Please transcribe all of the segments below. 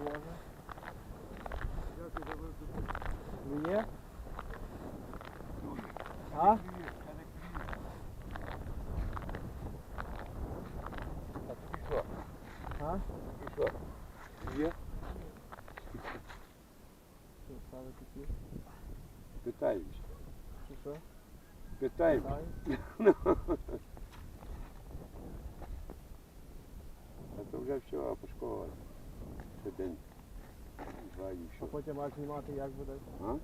Боже. Ну є? А? А тобі що? А? І що? Є? Що, ставити ті? Питаюсь. Чи що? Питаю. Дай. А то вже все, пошкодували. Ще день. Два і А що. потім аж знімати як буде? А?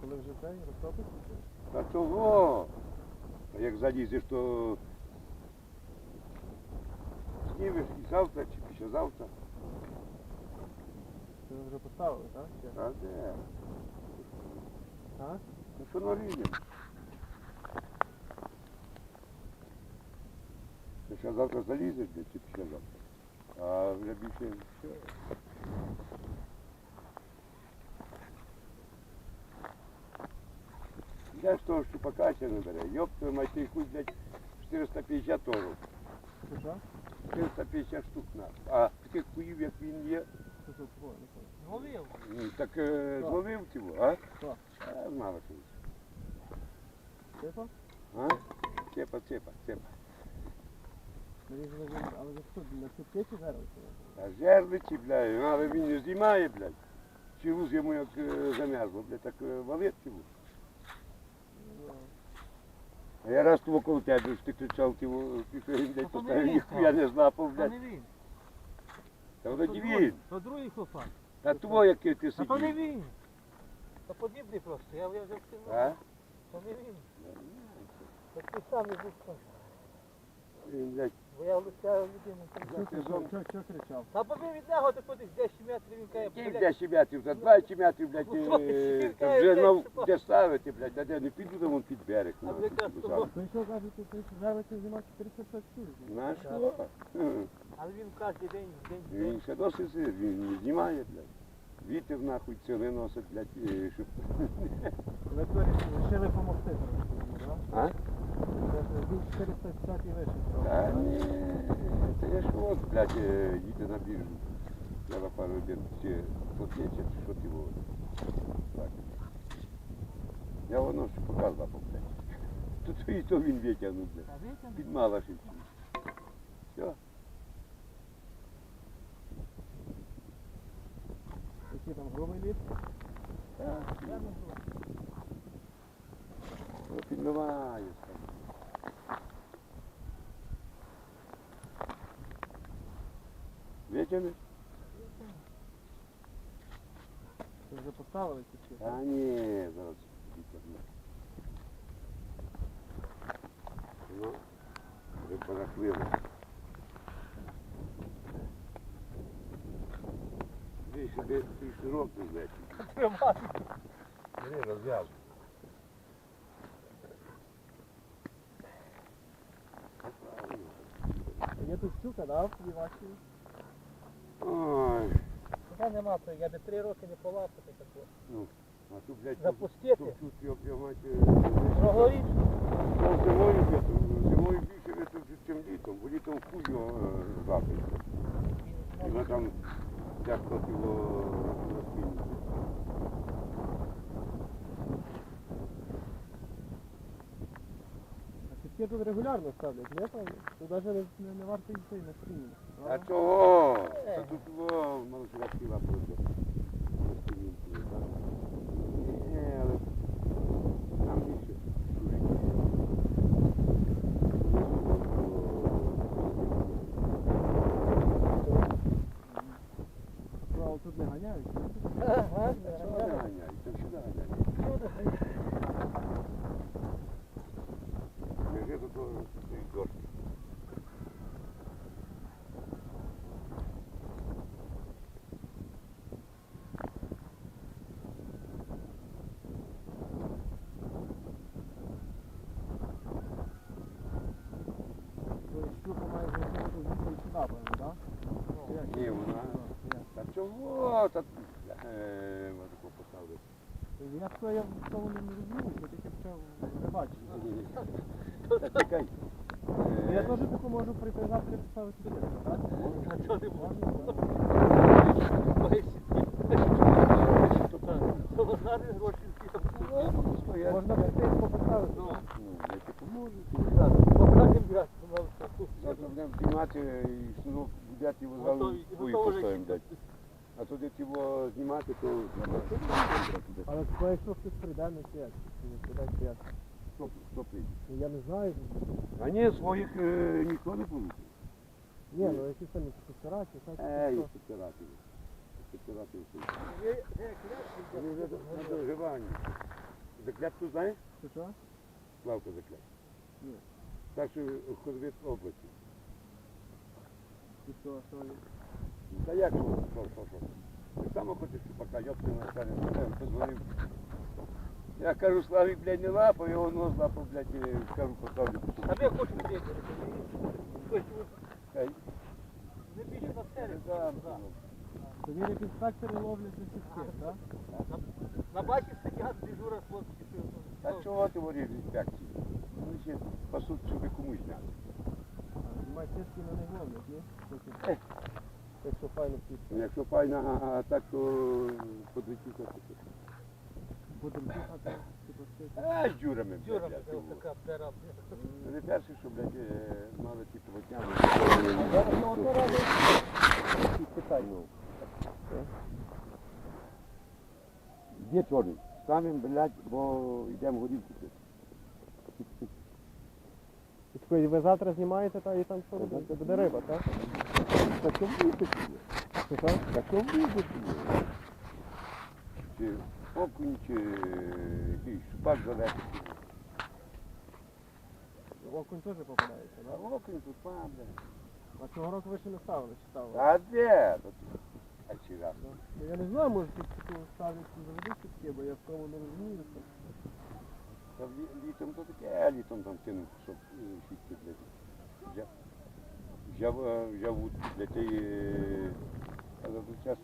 Коли вже цей розтопиться? Та того. А як залізеш, то знімеш і завтра, чи післязавтра. Це вже поставили, так? Ще? А де? А? Ну що на рівні? Ти що завтра залізеш, чи післязавтра? А вже більше все. Я ж того щупака ще не бере. Йоп, твою мать, ти хуй, блядь, 450 торов. Чи що? 450 штук на. А таких хуїв, як він є, Що тут? О, не знаю. Зловив. ну, так е, Що? зловив цього, а? Що? А, мало що. Типа? А? Цепа, цепа, цепа. Нарізали він, але за що? На цю печі зараз? А жерлиці, блядь, ну, але він не знімає, блядь. Чиру йому як е, замерзло, блядь, так е, валить його. А я раз около коло тебе, ти кричав, ти не поставив, він, ніхуя не знапав, Та блядь. не він. Та вроді другий- він. То другий хлопак. Та твой, який ти Та то не він. Та подібний просто. Я, я вже. А? То не він. Такий самий був. Він, блядь, Бо я в людину. Що, що кричав? Та бо він від нього ти подивись, 10 метрів він каже, Яких блядь, 10 метрів, за 20 метрів, блядь, Ну, що ти, е, сидів, та вже блядь, що? де ставити, блядь, де не піду там вон під берег. А ви кажете, То що кажете, ти зараз знімати 450 штук? На що? Хм. але він кожен день, день, Він ще досить сидить, він не знімає, блядь. Вітер нахуй цілий носить, блядь, е, щоб... Ви вирішили, вирішили допомогти трошки, так? А? Він 450 і вище. Та ні, та я ж от, блядь, е, їде на біржу. Я на пару день ще потече, що ти говориш. Так. Я воно ще показував, блядь. Тут і то він витягнув, блядь. Та витягнув. Під Малашівці. Все. Який там грубий ліс? Так, Я не знаю. ну, підмиває. скажу. Витягнеш? Це вже поставили ці всі? Та ні, зараз витягну. Ну, ви порахвили. Ви собі ти широкий злеті. Тримай. Бери, розв'язуй. Є тут щука, да, в цій вашій? Ой, Та нема, то я би три роки не полапати такого. ну, а тут, блядь, Запустити. тут, тут його приймати. Прогоріть. Ну, зимою, блядь, зимою більше літом, чим літом, бо літом хуй його е, запить. І ви там тяжко його розкинути. А тут регулярно ставлять, не правда? Тут навіть не, не, не варто йти на стіні. А чого? Та тут його малошина хіба просто. от, е, можу кого. Я то я в цьому не розумію, ну, я тільки почав не бачити. Я теж таку можу прийти завтра поставити білет. А чого ти можеш? Зараз гроші всі Можна прийти поставити. Ну, ну я тебе поможу. Побратим брати. Зараз будемо знімати, і ну, взяти його за поставимо дати. блядь. А туди його знімати, то треба. Але типу, якщо хтось прийде, не свят. Не прийде свят. Хто, хто прийде? Ну, Я не знаю. А ні, своїх е, ніхто не получить. Ні, ну якісь там інспектора, чи так, Е, чи і що. спекулятів. Спекулятів. Ви- ви клятві Вони вже дайте, на доживанні. Заклятку знаєш? Чи що? Славка заклятку. Ні. Так що ходовід області. І що, що є? Та як що, що, що, що? Ти саме хочеш пока йопти на старі, я позвонив. Я кажу, Славік, блядь, не лапав, його нос лапав, блядь, і кажу, поставлю. А? Ось ви- Хай. ви більше на серед. Да, Да. То він як інспектори ловлять за сітки, так? На, на бачі сидять, дежурять хлопці. Та чого ти воріш інспекції? Вони ще пасуть собі комусь не. Знімай сітки на них ловлять, ні? Е. Якщо файно сітки. Якщо файна, а, а так, то по дві тисячі. Будемо тихати, типу. А, з дюрами, Дюра, блядь. ось така пера. Вони перші, що, блядь, е, мали ті поводнями. Зараз на ото ради. Питань. Де чорний? Станемо, блядь, бо йдемо горівку пити. І ви завтра знімаєте, та і там що робите? Буде риба, так? Та що буде? Чи що? Та що буде? Чи окунь, чи якийсь шпак залетить. Окунь теж попадається, А так? окунь тут блядь. А цього року ви ще не ставили, чи ставили? А де? А чи раз? Я не знаю, може тут таку ставлять завжди сітки, бо я в тому не розуміюся. Та лі- літом то таке, а літом там кинув, щоб е, сітки, блядь. Взяв, взяв, е, взяв вудку для тієї, а за той час,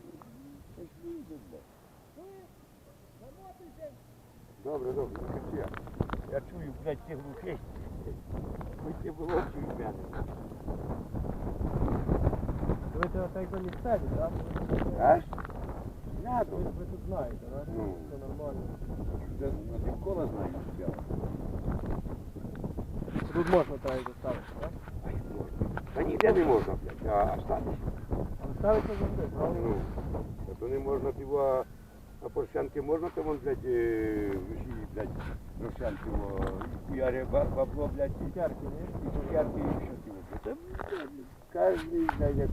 це ж лізе, блядь. Добре, добре, не кричи. Я чую, блядь, ці глухи. Хоч ти було чую мене. Ви це так якби місцеві, так? Аж? Ви, Рядом. ви тут знаєте, так? Ну. Все нормально. Це на півкола знаю, що я. Тут можна так і ставити, так? Можна. Та ніде не можна, блядь, а, а ставиш. Але ставиться завжди, правда? Ну, а то не можна пиво, а поршянки можна, то вон, блядь, е, виші, блядь, поршянки, во, і хуяри бабло, блядь, і ні? і цукерки, і що ти блядь, кожний, блядь, як.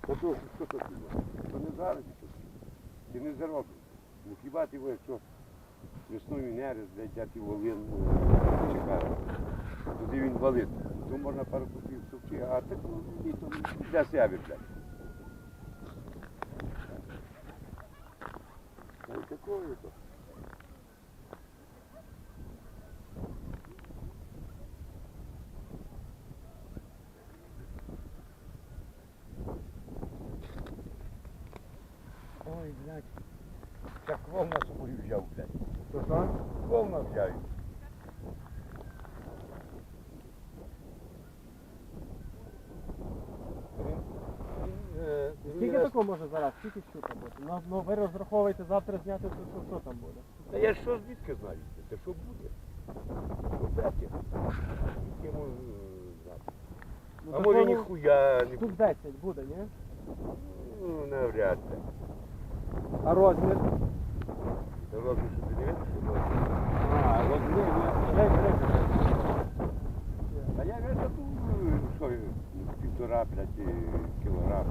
Та то, що, що то пиво? То не зараз, що ти не заробиш. Ну хіба ти, во, якщо весною нерест, блядь, я ти волин чекав, туди він валить, то можна пару сувки, а так, літом для себе, блядь. Та й такое то. Ой, блядь. Клоуна з собою взяв, блядь. Що, що? Клоуна взяв. Е, Скільки може зараз? Скільки щука буде? Ну, ну ви розраховуєте завтра зняти, то що, що там буде? Та я що звідки знаю? Це що буде? Що брати? Звідки можу знати? Ну, А може такого ніхуя не Штук буде? 10 буде, ні? Ну, навряд ли. А розмір? Та роблю, що ти не видиш, що роблю. А, розмір, А я вже тут, ну, що, півтора, блядь, е, кілограм.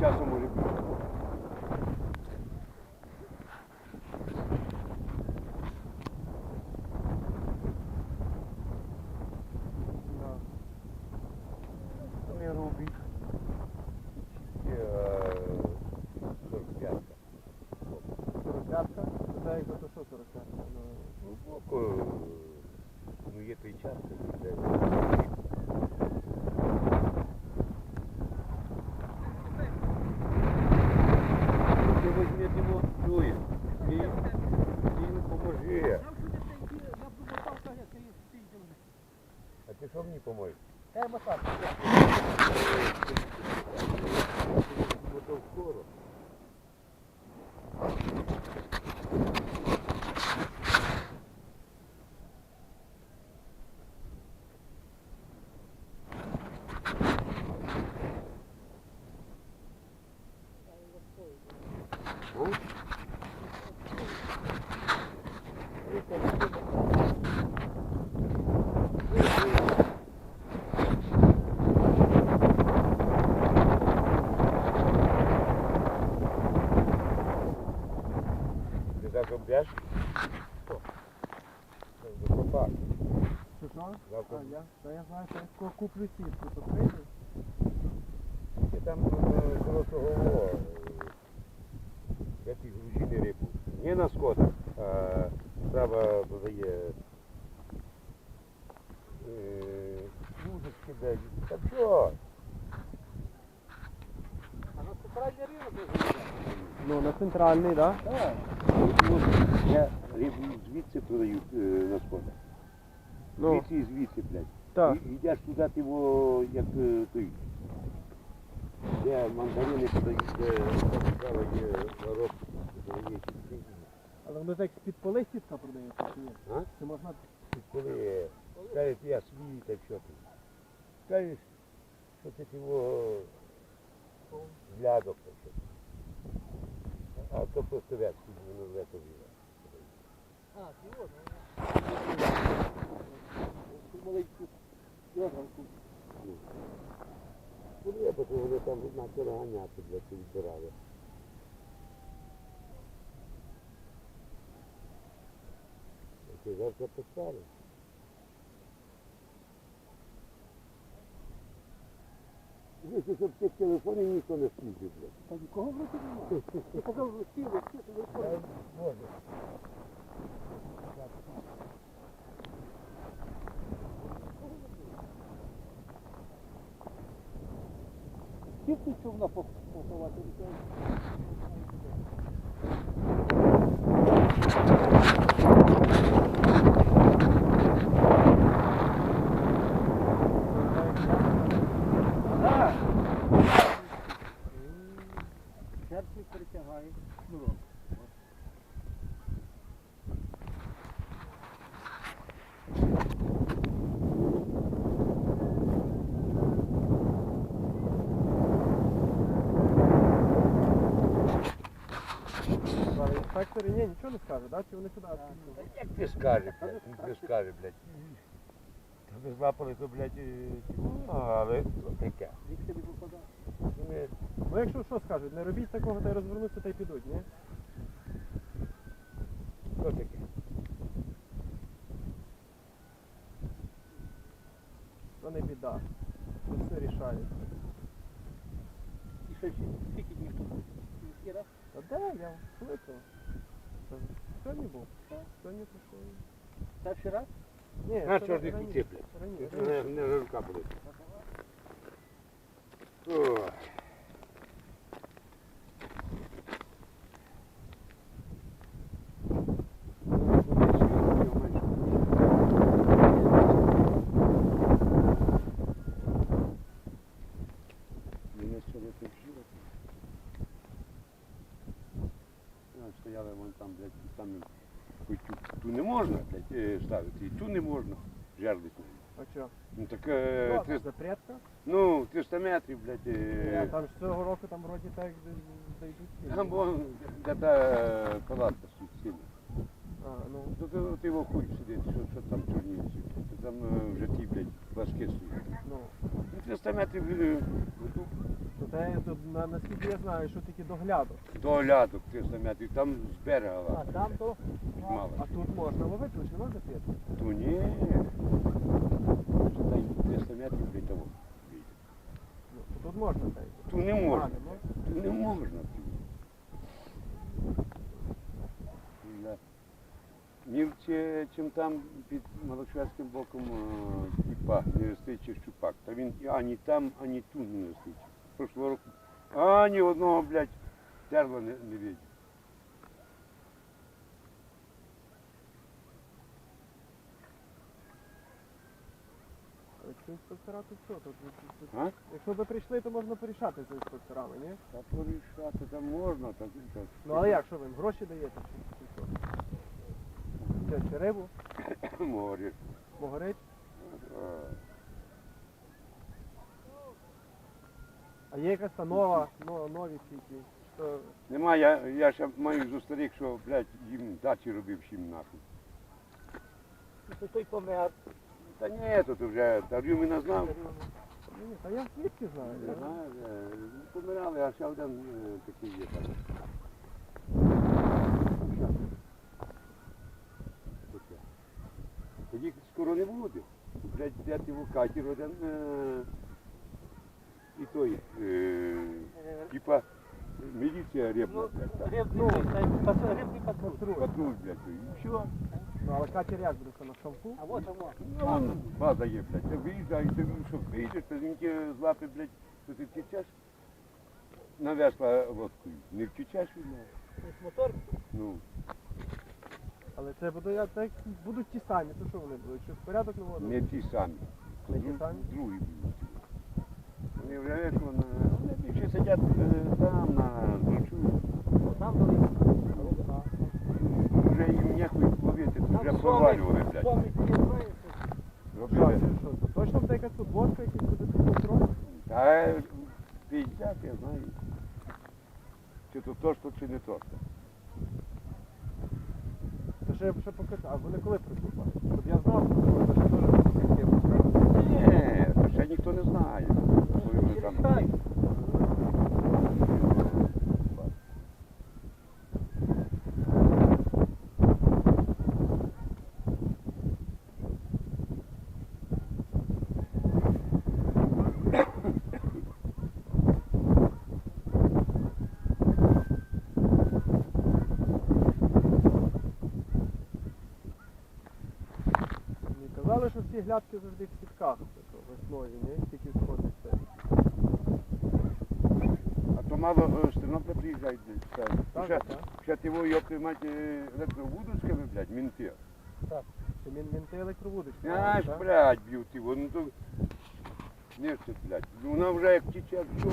Часом може бути. Не робить. Е, 45. 45 Це як то що 45 Ну, Ну, поки, ну, є той час, коли йде. Ти візьми його, чуєш? Ти, ти йому поможи. А ти що мені поможеш? Хай мотати. Ну, то скоро. я знаю, що я куплю сітку, то прийду. Ти там е, коло того, е, де рибу. Не на скотах, а справа додає е, вудочки десь. Та що? А на центральний ринок. Ну, на центральний, так? Так. Я рибу звідси продаю е, на скотах. Ну, Звідси і звідси, блядь. Так. І- Йдеш туди, ти його, як е, той. Де мандарини подають, де справа є народ, сітки. Але воно так з-під поли сітка продається, чи ні? А? Чи можна Коли кажуть, я свій, так що ти? Скажеш, що це його глядок, так що. ти. А то просто вятки, воно вето віра. А, ти ну, маленьку йоганку. Я бо вони там почали ганяти, блядь, і відбирали. Ти завтра поставив. Дивіться, щоб цих телефонів ніхто не служить, блядь. Та нікого в немає. Ти показав, сіли, сіли, Дай Боже. Скільки човна поховати? Не скаже, да? Чи вони сюди? Як ти скажеш, блядь, ну ти скажеш, блядь. Та ви злапали, то, блядь, е, ну, але то таке. Ну якщо що скажуть, не робіть такого, та й розвернуться та й підуть, ні? Що таке? То не біда. Тут все рішається. І ще всі- скільки днів тут? Та де я кликав? Це Сьогодні був? Сьогодні прийшов. Та вчора? Ні, На чорний куті, блядь. Раніше. Не, не рука буде. Ой. Мене сьогодні тут живе. Ну, Стояли вон там, блядь, хоч ту, ту не можна, блядь, е, ставити, і ту не можна жерлити. А чого? Ну так, е, ти, 300, запретка? ну, 300 метрів, блядь, е, Там ж цього року там вроді так зайдуть. там вон, де та палатка. А, ну. Ну, ти, ти його хуй сидить, що, що там чорнівці. Там е, вже ті, блядь, важкі стоять. Ну, Ну, 300 метрів е, ну, то те, то, на, наскільки я знаю, що таке догляду. до лядок 300 метрів, там з берега А лапа, там то? мало. А тут можна ловити, лише нема запретки. То ні. Що 300 метрів, блядь, того. Ну, то тут можна так. Ту не можна. не можна? Ту не можна. Да. Мірче, чим там під Малошвецьким боком, е, типа, не ростичий щупак. Та він ані там, ані тут не ростичий. Прошлого року ані одного, блядь, терла не, не видів. А Якщо що? Тут, А? Якщо ви прийшли, то можна порішати з інспекторами, ні? Та порішати там можна, так, так. Ну але як, що ви їм гроші даєте? Чи що? Це, чи рибу, Морі. могорить? А, є якась та нова, но, нові ці ті, що Нема, я, я ще маю зо старих, що, блядь, їм дачі робив всім нахуй. Це той помер. Та ні, тут вже Тарю мене знав. Ні, та я звідки знаю? Не Я- знаю, е, помирали, а ще один е, такий є там. Таке. Тоді скоро не буде. блядь, взяти в катер один. е, І той, е, типа, міліція ребна, Ну, блядь, так. рибний, пас- рибний патруль. Патруль, блядь, і все. Ну, але катер як буде, на шампу? А вот воно. Ну, он база є, блядь. Ти виїжджаєш, ти ну, що, виїдеш, то він тебе з лапи, блядь, що ти втечеш на весла лодкою. Не втечеш від нього. Ось Мотор. Ну, Але це буде, так, будуть ті самі, то що вони будуть? Щось порядок наводити? не ті самі. Не ті самі? Другі будуть. Вони вважають, що вони, вони більше сидять е, там, на дочу. Там дали. Вже їм нехуй ловити, тут вже провалювали, блядь. Що, Робили. це що? Це точно буде якась тут лодка, якийсь буде тут контроль? Та 50, я знаю. Чи то то, що, чи не то. що. Це ще, ще покажу. А вони коли приступають? Щоб я знав, що це ще теж таке. Ні, то ще ніхто не знає. Коли вони там. Так. Мені казали, що всі глядки завжди в сітках весною, ні? Тільки сходить це. А то мало е, з Тернополя приїжджають. десь, так. Так, Ще, так. ще ти во йопти мать е, електровудочками, блядь, мінти. Це мін, мінти електровудочки. Знаєш, так? блядь, б'ють його, ну то... Не це, блядь. Вона вже як тече, все.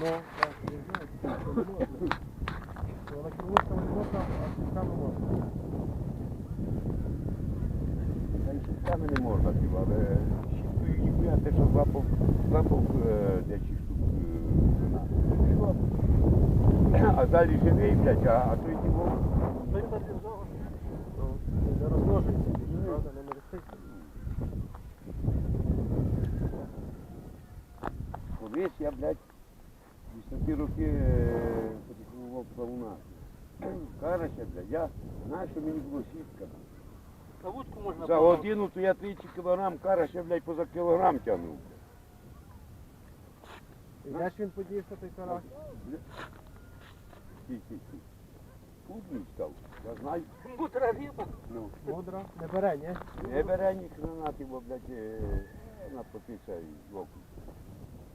Ну, так, я знаю, що не можна. Що Електровудками не можна, а сітками можна. Й не можна, типу, але щіткою ніхуя, те, що лапав е, дечі штук е, А далі живий, блядь, а, а той типу, Той. Ну, не розмножується, більше, правда, не нероститься. Колись я, блядь, такі роки е, потихував плавуна. Карася, блядь, я, знаєш, що мені було сітка. На вудку можна За було. годину то я 30 кілограм карася, блядь, поза кілограм тягнув. І де ж він подівся той карась? Ті-ті-ті. Пудний став, я знаю. Мудра риба. Ну, Мудра? Не бере, ні? не бере ні гранати, бо, блядь, е, на потиця і окунь.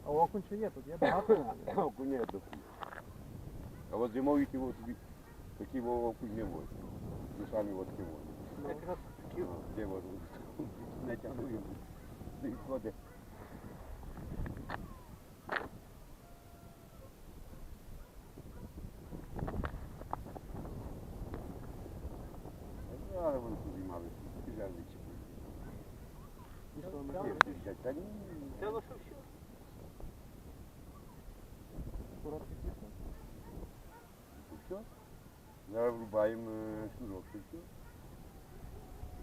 А окунь ще є, тут є багато. Окуня до хуй. А от зимові ті вот тобі такі окунь не возять. Ну самі от ті возять. Якраз такі. Де вот не тягнуємо. І ходить. А вони туди мали піжарничі. І що, Та ми ну, Їздять, Та ні. Це лише все. короткий пісня? Все. Зараз врубаємо е, шнурок, і все.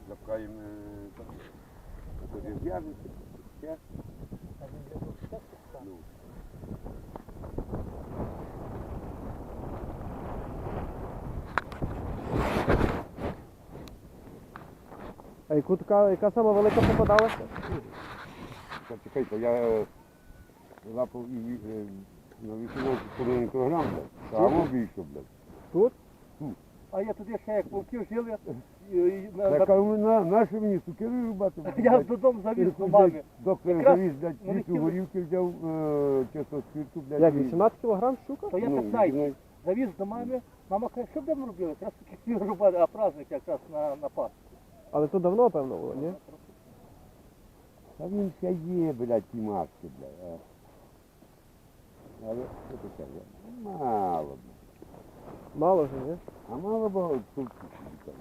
Запкаємо е, там. Зв'яжеться. А він вже тут так. Ну. А яку така, яка сама велика попадалася? Так, чекайте, я е, лапав і е, на 18 половин кілограм, блядь. Само більше, блядь. Тут? А я туди ще як вовків жили, і- і на- Так, а ви на, на що мені сукери рубати? я додому завіз до мами. Доктор Якраз завіз, блядь, вони хотіли- горівки взяв, е, чисто спирту, блядь. Як, і- 18 кілограм щука? То я Ну, 15 ну. завіз до мами. Мама каже, що будемо робити? Якраз таки хотів рубати, а праздник якраз на, на Пасху. Але то давно, певно, було, ні? Та він ще є, блядь, ті маски, блядь. а. Але, що ти кажеш? Мало, блядь. Мало вже, ні? А мало було тут. Там,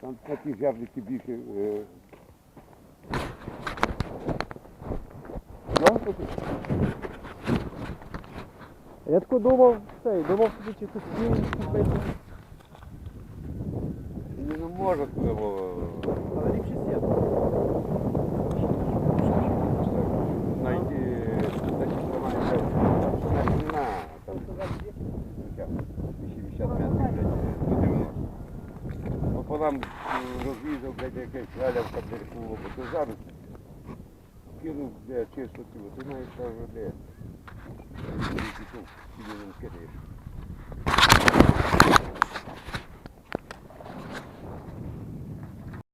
там такі жерлики більше. Е... Що це ти? А Я тако думав, цей, думав собі, чи тут стіл купити. Ні, не може туди було. Але ліпше сіти. Найти такі нормальні речі. На, там Пополам нам розвізав, блядь, якесь валявка, блядь, таку бо зараз кинув, блядь, чисто тіло, ти що вже де. Ти пішов, кидаєш.